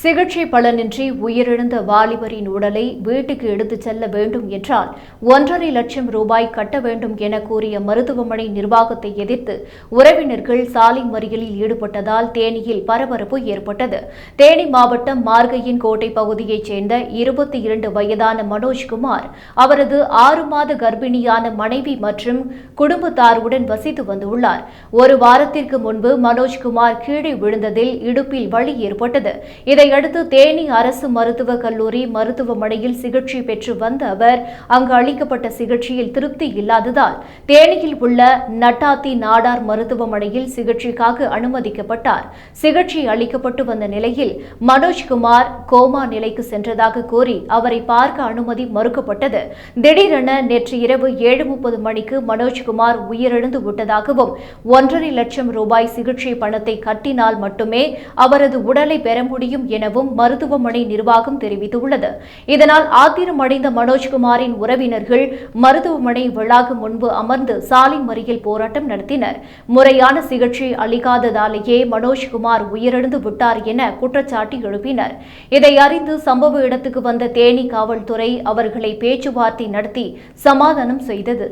சிகிச்சை பலனின்றி உயிரிழந்த வாலிபரின் உடலை வீட்டுக்கு எடுத்துச் செல்ல வேண்டும் என்றால் ஒன்றரை லட்சம் ரூபாய் கட்ட வேண்டும் என கூறிய மருத்துவமனை நிர்வாகத்தை எதிர்த்து உறவினர்கள் சாலை மறியலில் ஈடுபட்டதால் தேனியில் பரபரப்பு ஏற்பட்டது. தேனி மாவட்டம் மார்கையின் கோட்டை பகுதியைச் சேர்ந்த இருபத்தி இரண்டு வயதான மனோஜ்குமார் அவரது ஆறு மாத கர்ப்பிணியான மனைவி மற்றும் குடும்பத்தாருடன் வசித்து வந்துள்ளார். ஒரு வாரத்திற்கு முன்பு மனோஜ்குமார் கீழே விழுந்ததில் இடுப்பில் வலி ஏற்பட்டது. இதை இதையடுத்து தேனி அரசு மருத்துவக் கல்லூரி மருத்துவமனையில் சிகிச்சை பெற்று வந்த அவர் அங்கு அளிக்கப்பட்ட சிகிச்சையில் திருப்தி இல்லாததால் தேனியில் உள்ள நட்டாத்தி நாடார் மருத்துவமனையில் சிகிச்சைக்காக அனுமதிக்கப்பட்டார். சிகிச்சை அளிக்கப்பட்டு வந்த நிலையில் மனோஜ்குமார் கோமா நிலைக்கு சென்றதாக கூறி அவரை பார்க்க அனுமதி மறுக்கப்பட்டது. திடீரென நேற்று இரவு ஏழு முப்பது மணிக்கு மனோஜ்குமார் உயிரிழந்து விட்டதாகவும் ஒன்றரை லட்சம் ரூபாய் சிகிச்சை பணத்தை கட்டினால் மட்டுமே அவரது உடலை பெற முடியும் எனவும் மருத்துவமனை நிர்வாகம் தெரிவித்துள்ளது. இதனால் ஆத்திரமடைந்த மனோஜ்குமாரின் உறவினர்கள் மருத்துவமனை வளாகம் முன்பு அமர்ந்து சாலை மறியல் போராட்டம் நடத்தினர். முறையான சிகிச்சை அளிக்காததாலேயே மனோஜ்குமார் உயிரிழந்து விட்டார் என குற்றச்சாட்டு எழுப்பினர். இதை அறிந்து சம்பவ இடத்துக்கு வந்த தேனி காவல்துறை அவர்களை பேச்சுவார்த்தை நடத்தி சமாதானம் செய்தது.